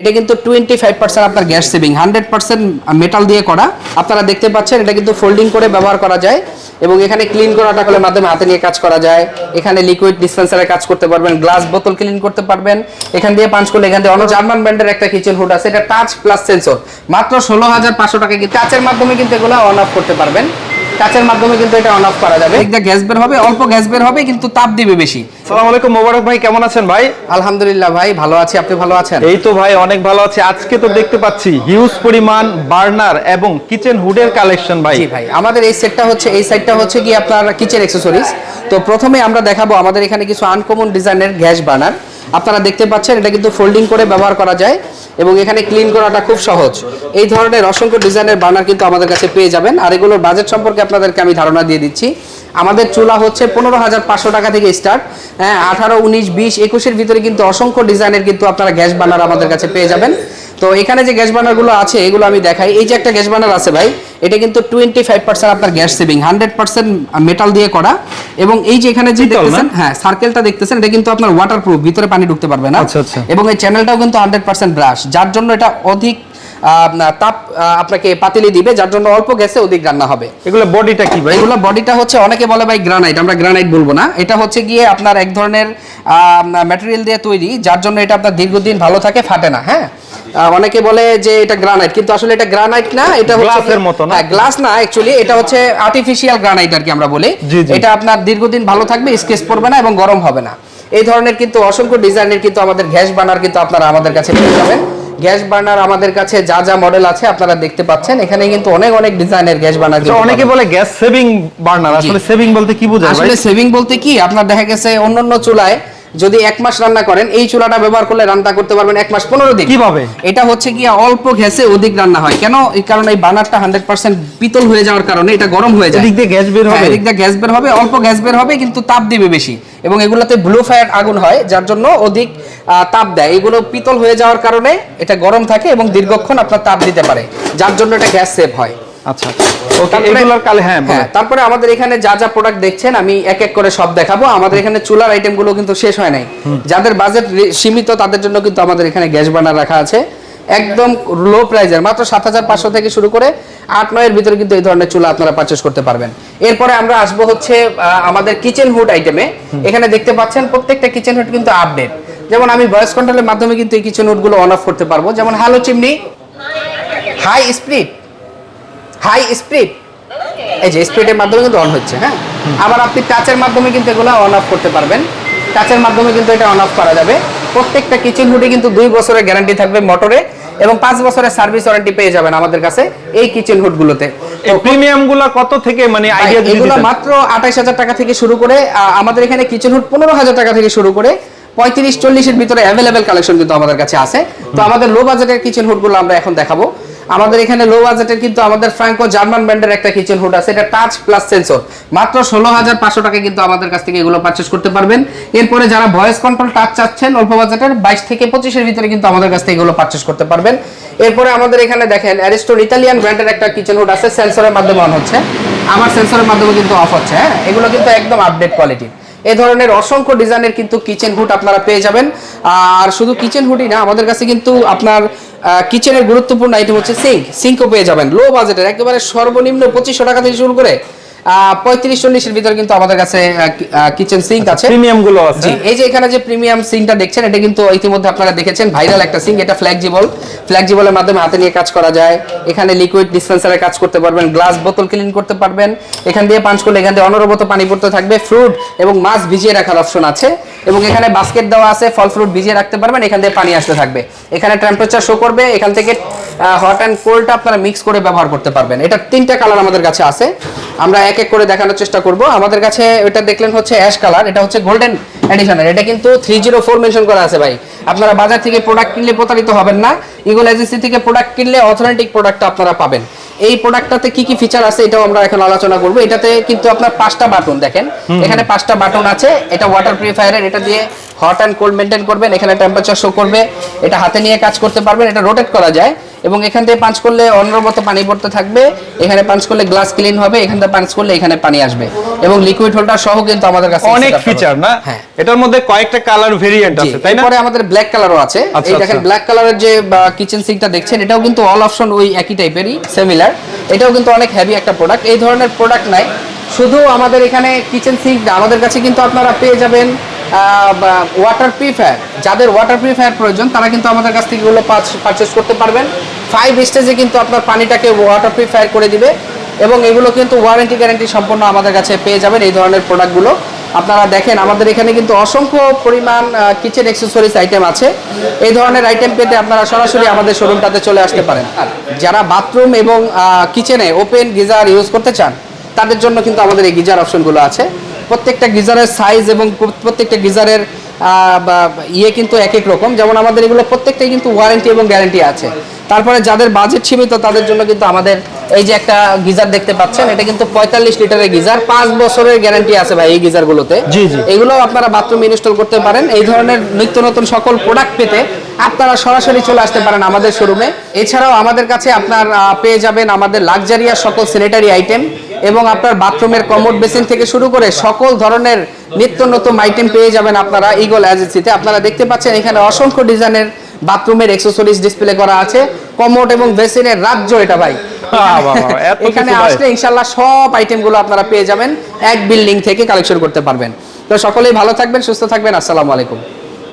এটা কিন্তু twenty five percent আপনার gas saving hundred percent metal দিয়ে করা। আপনারা দেখতে পাচ্ছেন, এটা কিন্তু ফোল্ডিং করে ব্যবহার করা যায় এবং এখানে ক্লিন করাটা কলের মাধ্যমে হাতে নিয়ে কাজ করা যায়। এখানে লিকুইড ডিসপেন্সারের কাজ করতে পারবেন গ্লাস বোতল ক্লিন করতে পারবেন। এখান দিয়ে পাঞ্চ করলে এখান দিয়ে অন্য জার্মান ব্র্যান্ডের একটা কিচেন হুড আছে, এটা টাচ প্লাস সেন্সর মাত্র ষোলো হাজার পাঁচশো টাকা কাচের মাধ্যমে কিন্তু এগুলো অন অফ করতে পারবেন। কাচের মাধ্যমে কিন্তু এটা অন অফ করা যাবে। একটা গ্যাস বের হবে অল্প গ্যাস বের হবে কিন্তু তাপ দিবে বেশি। সালাম আলাইকুম মোবারক ভাই কেমন আছেন ভাই? আলহামদুলিল্লাহ ভাই ভালো আছি আপনি ভালো আছেন? এই তো ভাই অনেক ভালো আছে। আজকে তো দেখতে পাচ্ছি হিউজ পরিমাণ বার্নার এবং কিচেন হুডের কালেকশন ভাই। জি ভাই আমাদের এই সেটটা হচ্ছে এই সাইডটা হচ্ছে কি আপনার কিচেন অ্যাক্সেসরিজ তো প্রথমে আমরা দেখাবো আমাদের এখানে কিছু আনকমন ডিজাইনের গ্যাস বার্নার আপনারা দেখতে পাচ্ছেন, এটা কিন্তু ফোল্ডিং করে ব্যবহার করা যায় এবং এখানে ক্লিন করাটা খুব সহজ। এই ধরনের অসংখ্য ডিজাইনের বার্নার কিন্তু আমাদের কাছে পেয়ে যাবেন। আর এগুলোর বাজেট সম্পর্কে আপনাদেরকে আমি ধারণা দিয়ে দিচ্ছি। আমাদের চুলা হচ্ছে পনেরো হাজার পাঁচশো টাকা থেকে স্টার্ট হ্যাঁ আঠারো, উনিশ, বিশ, একুশের ভিতরে কিন্তু অসংখ্য ডিজাইনের কিন্তু আপনারা গ্যাস বার্নার আমাদের কাছে পেয়ে যাবেন। তো এখানে যে গ্যাস বার্নারগুলো আছে, এগুলো আমি দেখাই। এই যে একটা গ্যাস বার্নার আছে ভাই এটা কিন্তু টোয়েন্টি ফাইভ পার্সেন্ট আপনার gas saving hundred percent metal দিয়ে করা। এবং এই যে এখানে যে দেখতেছেন হ্যাঁ সার্কেলটা দেখতেছেন এটা কিন্তু আপনার ওয়াটার প্রুফ ভিতরে পানি ঢুকতে পারবে না। আচ্ছা, আচ্ছা। এবং এই চ্যানেলটাও কিন্তু হান্ড্রেড পার্সেন্ট ব্রাশ যার জন্য এটা অধিক তাপ আপনাকে পাতিলি দিবে যার জন্য অল্প গ্যাসে অধিক রান্না হবে। এগুলো বডিটা কি ভাই? এগুলো বডিটা হচ্ছে অনেকে বলে ভাই গ্রানাইট আমরা গ্রানাইট বলব না। এটা হচ্ছে গিয়ে আপনার এক ধরনের ম্যাটেরিয়াল দিয়ে তৈরি যার জন্য এটা আপনার দীর্ঘদিন ভালো থাকে ফাটে না হ্যাঁ? অনেকে বলে যে এটা গ্রানাইট কিন্তু আসলে এটা গ্রানাইট না এটা হচ্ছে গ্লাসের মতো না? গ্লাস না অ্যাকচুয়ালি এটা হচ্ছে আর্টিফিশিয়াল গ্রানাইট আর কি আমরা বলি। এটা আপনার দীর্ঘদিন ভালো থাকবে স্কেচ পড়বে না এবং গরম হবে না। এই ধরনের কিন্তু অসংখ্য ডিজাইনের কিন্তু আমাদের গ্যাস বার্নার কিন্তু আপনারা আমাদের কাছে পেয়ে যাবেন। গ্যাস বার্নার আমাদের কাছে যা যা মডেল আছে আপনারা দেখতে পাচ্ছেন। এখানে কিন্তু অনেক অনেক ডিজাইনের গ্যাস বার্নার আচ্ছা, অনেকে বলে গ্যাস সেভিং বার্নার আসলে সেভিং বলতে কি বোঝায় আসলে সেভিং বলতে কি আপনার দেখা গেছে অন্যান্য চুলায় যদি এক মাস রান্না করেন এই চুলাটা ব্যবহার করলে রান্না করতে পারবেন এক মাস পনেরো দিন। কীভাবে? এটা হচ্ছে কি অল্প গ্যাসে অধিক রান্না হয়। কেন? এই কারণে এই বানারটা হান্ড্রেড পার্সেন্ট পিতল হয়ে যাওয়ার কারণে এটা গরম হয়ে যায়। এদিক দিয়ে গ্যাস বের হ্যাঁ, হবে। এদিক দিয়ে গ্যাস বের হবে অল্প গ্যাস বের হবে কিন্তু তাপ দিবে বেশি। এবং এগুলোতে ব্লু ফায়ার আগুন হয় যার জন্য অধিক তাপ দেয়। এগুলো পিতল হয়ে যাওয়ার কারণে এটা গরম থাকে এবং দীর্ঘক্ষণ আপনার তাপ দিতে পারে যার জন্য এটা গ্যাস সেভ হয়। আচ্ছা ওকে এগুলোর কালে হ্যাঁ হ্যাঁ তারপরে আমাদের এখানে যা যা প্রোডাক্ট দেখছেন আমি এক এক করে সব দেখাবো। আমাদের এখানে চুলার আইটেমগুলো কিন্তু শেষ হয় নাই। যাদের বাজেট সীমিত তাদের জন্য কিন্তু আমাদের এখানে গ্যাস বার্নার রাখা আছে। একদম লো প্রাইজের মাত্র সাত হাজার পাঁচশো থেকে শুরু করে আট নয়ের ভিতরে কিন্তু এই ধরনের চুলা আপনারা পারচেস করতে পারবেন। এরপরে আমরা আসব হচ্ছে আমাদের কিচেন হুড আইটেমে এখানে দেখতে পাচ্ছেন প্রত্যেকটা কিচেন হুড কিন্তু আপডেট যেমন আমি ভয়েস কন্ট্রোলের মাধ্যমে কিন্তু এই কিচেন হুডগুলো অন অফ করতে পারব। যেমন hello chimney high speed high speed এই যে স্পিডের মাধ্যমে কিন্তু অন হচ্ছে হ্যাঁ? আবার আপনি টাচের মাধ্যমে কিন্তু এগুলো অন অফ করতে পারবেন। টাচের মাধ্যমে কিন্তু এটা অন অফ করা যাবে। প্রত্যেকটা কিচেন হুডে কিন্তু দুই বছরের গ্যারান্টি থাকবে মোটরে এবং পাঁচ বছরের সার্ভিস ওয়ারেন্টি পেয়ে যাবেন আমাদের কাছে এই কিচেন হুডগুলোতে এই প্রিমিয়ামগুলা কত থেকে মানে আইডিয়া এগুলো মাত্র আঠাইশ হাজার টাকা থেকে শুরু করে আমাদের এখানে কিচেন হুড পনেরো হাজার টাকা থেকে শুরু করে পঁয়ত্রিশ চল্লিশের ভিতরে অ্যাভেলেবেল কালেকশন কিন্তু আমাদের কাছে আছে। তো আমাদের লো বাজেটের কিচেন হুডগুলো আমরা এখন দেখাবো। আমাদের এখানে লো বাজেটের কিন্তু আমাদের ফ্র্যাঙ্কো জার্মান ব্র্যান্ডের একটা কিচেন হুড আছে, এটা টাচ প্লাস সেন্সর মাত্র ষোলো হাজার পাঁচশো টাকা কিন্তু আমাদের কাছ থেকে এগুলো পারচেস করতে পারবেন। এরপরে যারা ভয়েস কন্ট্রোল টাচ চাচ্ছেন, অল্প বাজেটের বাইশ থেকে পঁচিশের ভিতরে কিন্তু আমাদের কাছ থেকে এগুলো পারচেস করতে পারবেন। এরপরে আমাদের এখানে দেখেন অ্যারিস্টোর ইতালিয়ান ব্র্যান্ডের একটা কিচেন হুড আছে সেন্সরের মাধ্যমে অন হচ্ছে। আমার সেন্সরের মাধ্যমে কিন্তু অফ হচ্ছে হ্যাঁ? এগুলো কিন্তু একদম আপডেট কোয়ালিটির এই ধরনের অসংখ্য ডিজাইনের কিন্তু কিচেন হুড আপনারা পেয়ে যাবেন। আর শুধু কিচেন হুডই না, আমাদের কাছে কিন্তু আপনার কিচেনের গুরুত্বপূর্ণ আইটেম হচ্ছে সিঙ্ক সিঙ্কও পেয়ে যাবেন। লো বাজেটের একেবারে সর্বনিম্ন পঁচিশশো টাকা থেকে শুরু করে পঁয়ত্রিশ চল্লিশের ভিতরে কিন্তু আমাদের কাছে কিচেন সিঙ্ক আছে প্রিমিয়ামগুলো আছে। জি এই যে এখানে যে প্রিমিয়াম সিংটা দেখছেন এটা কিন্তু ইতিমধ্যে আপনারা দেখেছেন ভাইরাল একটা সিং এটা ফ্ল্যাগজিবল ফ্ল্যাগজিবলের মাধ্যমে হাতে নিয়ে কাজ করা যায়। এখানে লিকুইড ডিসপেন্সারে কাজ করতে পারবেন গ্লাস বোতল ক্লিন করতে পারবেন। এখান দিয়ে পাঞ্চ করলে এখান দিয়ে অনবরত পানি পড়তে থাকবে ফ্রুট এবং মাছ ভিজিয়ে রাখার অপশন আছে। এবং এখানে বাস্কেট দেওয়া আছে ফল ফ্রুট ভিজিয়ে রাখতে পারবেন এখান দিয়ে পানি আসতে থাকবে। এখানে টেম্পারেচার শো করবে এখান থেকে হট অ্যান্ড কোল্ডটা আপনারা মিক্স করে ব্যবহার করতে পারবেন। এটা তিনটা কালার আমাদের কাছে আছে। আমরা এক এক করে দেখানোর চেষ্টা করব। আমাদের কাছে এটা দেখলেন হচ্ছে অ্যাশ কালার এটা হচ্ছে গোল্ডেন এডিশনের এটা কিন্তু থ্রি জিরো ফোর মেনশন করা আছে ভাই। আপনারা বাজার থেকে প্রোডাক্ট কিনলে প্রতারিত হবেন না। ইগল এজেন্সি থেকে প্রোডাক্ট কিনলে অথেন্টিক প্রোডাক্টটা আপনারা পাবেন। এই প্রোডাক্টটাতে কি কি ফিচার আছে এটাও আমরা এখন আলোচনা করব। এটাতে কিন্তু আপনার পাঁচটা বাটন দেখেন। এখানে পাঁচটা বাটন আছে। এটা ওয়াটার পিউরিফায়ারের এটা দিয়ে হট অ্যান্ড কোল্ড মেনটেন করবেন। এখানে টেম্পারেচার শো করবে। এটা হাতে নিয়ে কাজ করতে পারবেন। এটা রোটেট করা যায়। এবং এখান থেকে পাঁচ করলে অনবরত পানি পড়তে থাকবে। এখানে পাঁচ করলে গ্লাস ক্লিন হবে এখান থেকে পাঁচ করলে এখানে পানি আসবে। এবং লিকুইড হোল্ডার সহ কিন্তু আমাদের কাছে অনেক ফিচার না? হ্যাঁ। এটার মধ্যে কয়েকটা কালার ভেরিয়েন্ট আছে তাই না? এরপরে আমাদের ব্ল্যাক কালারও আছে। আচ্ছা, এই দেখেন আচ্ছা। ব্ল্যাক কালারের যে কিচেন সিঙ্কটা দেখছেন এটাও কিন্তু অল অপশন ওই একই টাইপেরই সিমিলার এটাও কিন্তু অনেক হেভি একটা প্রোডাক্ট এই ধরনের প্রোডাক্ট নাই। শুধু আমাদের এখানে কিচেন সিঙ্ক আমাদের কাছে কিন্তু আপনারা পেয়ে যাবেন। ওয়াটার পিউরিফায়ার যাদের ওয়াটার পিউরিফায়ার প্রয়োজন, তারা কিন্তু আমাদের কাছ থেকে এগুলো পারচেস করতে পারবেন। ফাইভ স্টেজে কিন্তু আপনার পানিটাকে ওয়াটার পিউরিফায়ার করে দিবে এবং এগুলো কিন্তু ওয়ারেন্টি গ্যারেন্টি সম্পন্ন আমাদের কাছে পেয়ে যাবেন এই ধরনের প্রোডাক্টগুলো আপনারা দেখেন, আমাদের এখানে কিন্তু অসংখ্য পরিমাণ কিচেন অ্যাক্সেসরিজ আইটেম আছে। এই ধরনের আইটেম পেতে আপনারা সরাসরি আমাদের শোরুমটাতে চলে আসতে পারেন। যারা বাথরুম এবং কিচেনে ওপেন গিজার ইউজ করতে চান, তাদের জন্য কিন্তু আমাদের এই গিজার অপশনগুলো আছে। প্রত্যেকটা গিজারের সাইজ এবং প্রত্যেকটা গিজারের ইয়ে কিন্তু এক এক রকম। যেমন আমাদের এগুলো প্রত্যেকটাই কিন্তু ওয়ারেন্টি এবং গ্যারেন্টি আছে। তারপরে যাদের বাজেট সীমিত তাদের জন্য কিন্তু আমাদের এই যে একটা গিজার দেখতে পাচ্ছেন এটা কিন্তু পঁয়তাল্লিশ লিটারের গিজার। পাঁচ বছরের গ্যারান্টি আছে ভাই এই গিজারগুলোতে। জি, জি। এগুলো আপনারা বাথরুম ইনস্টল করতে পারেন। এই ধরনের নিত্য নতুন সকল প্রোডাক্ট পেতে আপনারা সরাসরি চলে আসতে পারেন আমাদের শোরুমে এছাড়াও আমাদের কাছে আপনার পেয়ে যাবেন আমাদের লাক্সারিয়াস সকল স্যানিটারি আইটেম এবং আপনার বাথরুমের কমোড বেসিন থেকে শুরু করে সকল ধরনের নিত্য নতুন আইটেম পেয়ে যাবেন আপনারা ইগল এজেন্সিতে আপনারা দেখতে পাচ্ছেন এখানে অসংখ্য ডিজাইনের বাথরুমের অ্যাক্সেসরিজ ডিসপ্লে করা আছে। কমোড এবং বেসিনের রাজ্য এটা ভাই। এখানে। আসলে ইনশাল্লাহ সব আইটেমগুলো আপনারা পেয়ে যাবেন। এক বিল্ডিং থেকে কালেকশন করতে পারবেন। তো সকলেই ভালো থাকবেন সুস্থ থাকবেন। আসসালামু আলাইকুম।